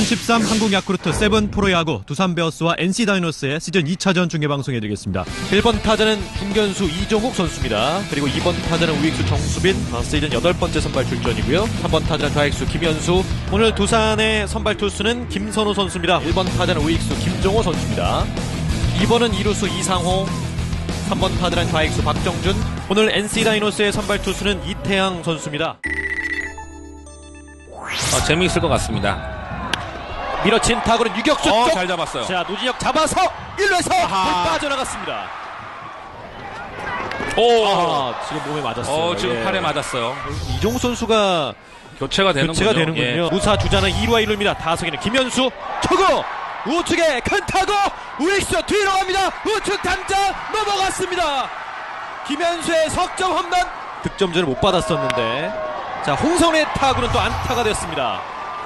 2013 한국 야쿠르트 세븐 프로야구 두산 베어스와 NC 다이노스의 시즌 2차전 중계 방송해 드리겠습니다. 1번 타자는 김견수 이종욱 선수입니다. 그리고 2번 타자는 우익수 정수빈 어, 시즌 8번째 선발 출전이고요. 3번 타자는 좌익수 김현수 오늘 두산의 선발 투수는 김선호 선수입니다. 1번 타자는 우익수 김종호 선수입니다. 2번은 이루수 이상호 3번 타자는 좌익수 박정준 오늘 NC 다이노스의 선발 투수는 이태양 선수입니다. 어, 재미있을 것 같습니다. 밀어친 타구는 유격수 어, 쪽. 잘 잡았어요. 자 노진혁 잡아서 1루에서 아하. 빠져나갔습니다. 오, 아, 지금 몸에 맞았어요. 어, 지금 예. 팔에 맞았어요. 이종우 선수가 교체가 되는군요. 교체가 되는군요. 예. 무사 주자는 2루와 1루입니다. 다석이는 김현수 초구 우측에 큰 타구 우익수 뒤로 갑니다. 우측 담장 넘어갔습니다. 김현수의 석점 홈런 득점전을 못 받았었는데 자 홍성의 타구는 또 안타가 됐습니다.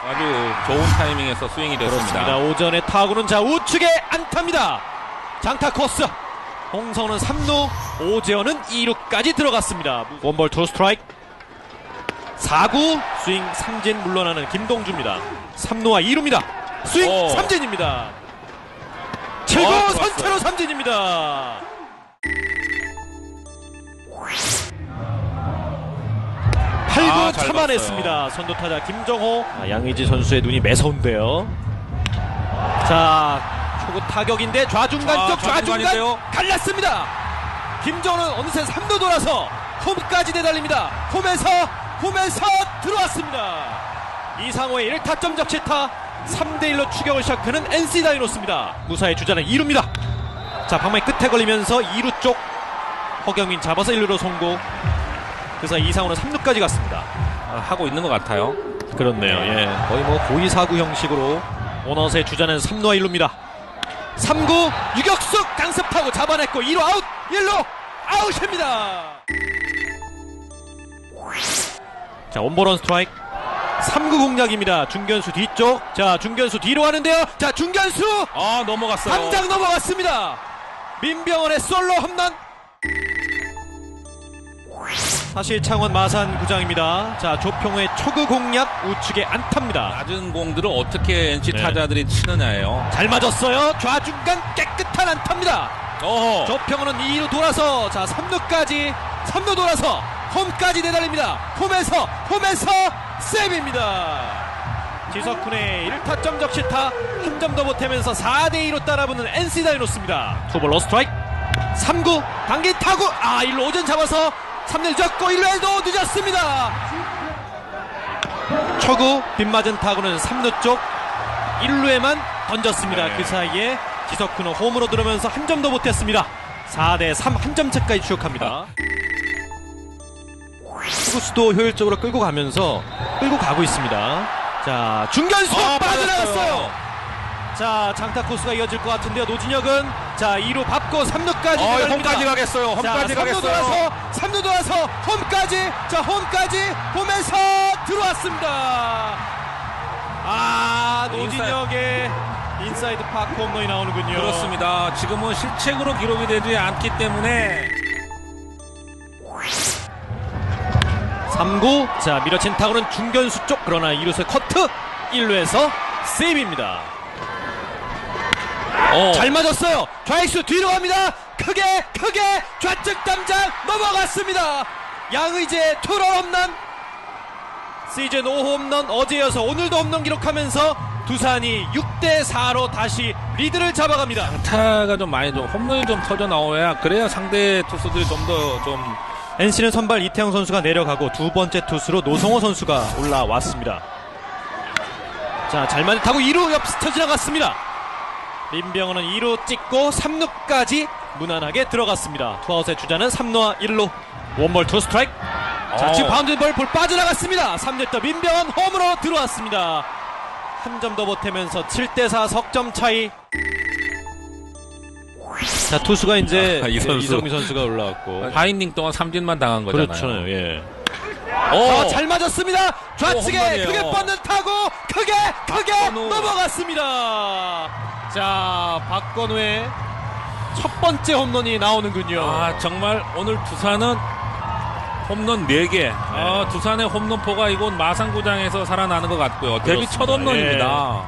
아주 좋은 타이밍에서 스윙이 됐습니다. 그렇습니다. 오전에 타구는 자 우측에 안타입니다. 장타 코스. 홍성은 3루, 오재현은 2루까지 들어갔습니다. 원볼 투 스트라이크. 4구 스윙 삼진 물러나는 김동주입니다. 3루와 2루입니다. 스윙 오. 삼진입니다. 7구 어, 좋았어요. 선체로 삼진입니다. 잘 참아냈습니다. 선두 타자 김정호. 아, 양의지 선수의 눈이 매서운데요. 자, 초구 타격인데 좌중간 아, 쪽 좌중간 좌중간인데요. 갈랐습니다. 김정호는 어느새 3루 돌아서 홈까지 내달립니다. 홈에서 홈에서 들어왔습니다. 이상호의 1타점 적시타 3대1로 추격을 시작하는 NC 다이노스입니다. 무사의 주자는 2루입니다. 자, 방망이 끝에 걸리면서 2루 쪽 허경민 잡아서 1루로 송구. 그래서 이상호는 3루까지 갔습니다. 아, 하고 있는 것 같아요. 그렇네요. 예. 거의 뭐 고의 사구 형식으로 오너스의 주자는 3루와 1루입니다. 3구 유격수 강습하고 잡아냈고 2루 아웃 1루 아웃입니다. 자 원볼원 스트라이크 3구 공략입니다. 중견수 뒤쪽 자 중견수 뒤로 하는데요. 자 중견수 아, 넘어갔어요. 담장 넘어갔습니다. 민병헌의 솔로 홈런. 사실 창원 마산 구장입니다. 자 조평호의 초구 공략 우측에 안타입니다. 낮은 공들을 어떻게 NC 네. 타자들이 치느냐예요. 잘 맞았어요. 좌중간 깨끗한 안타입니다. 어허. 조평호는 2루 돌아서 자 3루까지 3루 돌아서 홈까지 내달립니다. 홈에서 홈에서 세입입니다. 지석훈의 1타점 적시타 한 점 더 보태면서 4대2로 따라붙는 NC 다이노스입니다. 투볼 러 스트라이크 3구 당긴 타구 아 1루 오전 잡아서 3루 늦었고 1루에도 늦었습니다. 초구 빗맞은 타구는 3루 쪽 1루에만 던졌습니다. 네. 그 사이에 지석훈은 홈으로 들어오면서 한 점 더 못했습니다. 4대 3 한 점 차까지 추격합니다. 투구수도 효율적으로 끌고 가면서 끌고 가고 있습니다. 자 중견수 아, 빠져나갔어요. 자 장타 코스가 이어질 것 같은데요. 노진혁은 자 2루 밟고 3루까지 어, 내려갑니다. 홈까지 가겠어요. 자, 홈까지 3루 가겠어요. 돌아서 3루 돌아서 홈까지 자 홈까지 홈에서 들어왔습니다. 아 노진혁의 인사이드 파크 홈런이 나오는군요. 그렇습니다. 지금은 실책으로 기록이 되지 않기 때문에 3구 자 밀어친 타구는 중견수 쪽 그러나 2루수의 커트 1루에서 세이브입니다. 어, 잘 맞았어요. 좌익수 뒤로 갑니다. 크게 크게 좌측 담장 넘어갔습니다. 양의재 투런 홈런 시즌 5 홈런 어제여서 오늘도 홈런 기록하면서 두산이 6대 4로 다시 리드를 잡아갑니다. 타가 좀 많이 좀 홈런이 좀 터져 나와야 그래야 상대 투수들이 좀더좀 NC는 선발 이태영 선수가 내려가고 두 번째 투수로 노성호 선수가 올라왔습니다. 자, 잘 맞은 타고 2루 옆 스쳐 지나갔습니다. 민병헌은 2루 찍고 3루까지 무난하게 들어갔습니다. 투아웃의 주자는 3루와 1루. 원볼 투 스트라이크. 자, 어. 지금 바운드 볼볼 빠져나갔습니다. 3루터 민병헌 홈으로 들어왔습니다. 한 점 더 보태면서 7대4 석점 차이. 자, 투수가 이제 아, 이 선수. 이성미 선수가 올라왔고. 4이닝 동안 삼진만 당한 거잖아요. 그렇죠. 예. 어, 아, 잘 맞았습니다. 좌측에 홈런이에요. 크게 뻗는 타고 크게 크게 박건우. 넘어갔습니다. 자, 박건우의 첫 번째 홈런이 나오는군요. 아, 정말 오늘 두산은 홈런 4개. 아, 두산의 홈런포가 이곳 마산구장에서 살아나는 것 같고요. 데뷔 첫 그렇습니다. 홈런입니다.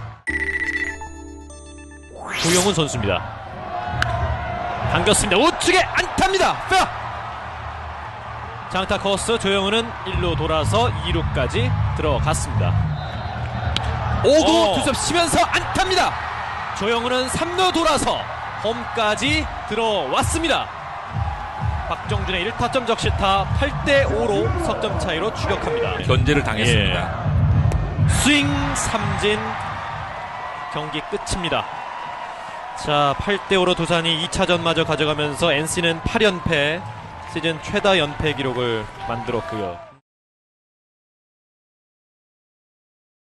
조영훈 선수입니다. 당겼습니다. 우측에 안타입니다. 페어. 장타 커스 조영훈은 1루 돌아서 2루까지 들어갔습니다. 5구 어. 투섭 치면서 안타입니다. 조영훈은 3루 돌아서 홈까지 들어왔습니다. 박정준의 1타점 적시타 8대5로 석점 차이로 추격합니다. 견제를 당했습니다. 스윙 삼진 경기 끝입니다. 자, 8대5로 두산이 2차전마저 가져가면서 NC는 8연패 시즌 최다 연패 기록을 만들었고요.